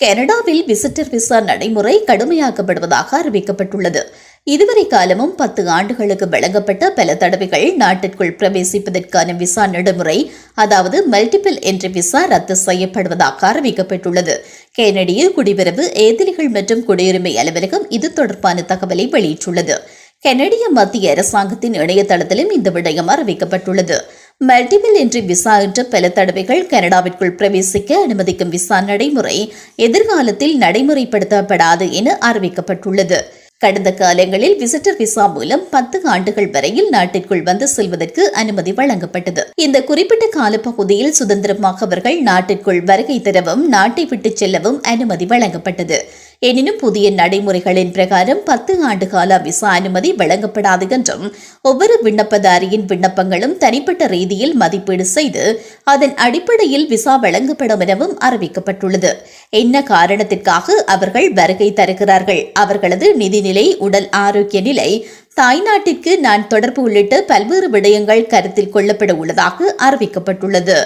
கனடாவில் visitor visa நடைமுறை கடுமையாக்கப்படுவதாக அறிவிக்கப்பட்டுள்ளது. இதுவரை காலமும் பத்து ஆண்டுகளுக்கு வழங்கப்பட்ட பல தடவைகள் நாட்டிற்குள் பிரவேசிப்பதற்கான விசா நடைமுறை அதாவது மல்டிபிள் என்ட்ரி விசா ரத்து செய்யப்படுவதாக அறிவிக்கப்பட்டுள்ளது. கனடிய குடிவரவு ஏதிலிகள் மற்றும் குடியுரிமை அலுவலகம் இது தொடர்பான தகவலை வெளியிட்டுள்ளது. கனடிய மத்திய அரசாங்கத்தின் இணையதளத்திலும் இந்த விடயம் அறிவிக்கப்பட்டுள்ளது. மல்டிபிள் என்ட்ரி விசா என்ற பல தடவைகள் கனடாவிற்குள் பிரவேசிக்க அனுமதிக்கும் விசா நடைமுறை எதிர்காலத்தில் நடைமுறைப்படுத்தப்படாது என அறிவிக்கப்பட்டுள்ளது. கடந்த காலங்களில் விசிட்டர் விசா மூலம் பத்து ஆண்டுகள் வரையில் நாட்டிற்குள் வந்து செல்வதற்கு அனுமதி வழங்கப்பட்டது. இந்த குறிப்பிட்ட காலப்பகுதியில் சுதந்திரமாக அவர்கள் நாட்டிற்குள் வருகை தரவும் நாட்டை விட்டு செல்லவும் அனுமதி வழங்கப்பட்டது. எனினும் புதிய நடைமுறைகளின் பிரகாரம் பத்து ஆண்டு கால விசா அனுமதி வழங்கப்படாது என்றும் ஒவ்வொரு விண்ணப்பதாரியின் விண்ணப்பங்களும் தனிப்பட்ட ரீதியில் மதிப்பீடு செய்து அதன் அடிப்படையில் விசா வழங்கப்படும் எனவும் அறிவிக்கப்பட்டுள்ளது. என்ன காரணத்திற்காக அவர்கள் வருகை தருகிறார்கள்? அவர்களது நிதிநிலை உடல் ஆரோக்கிய நிலை தாய்நாட்டிற்கு நான் தொடர்பு உள்ளிட்ட பல்வேறு விடயங்கள் கருத்தில் கொள்ளப்பட உள்ளதாக அறிவிக்கப்பட்டுள்ளது.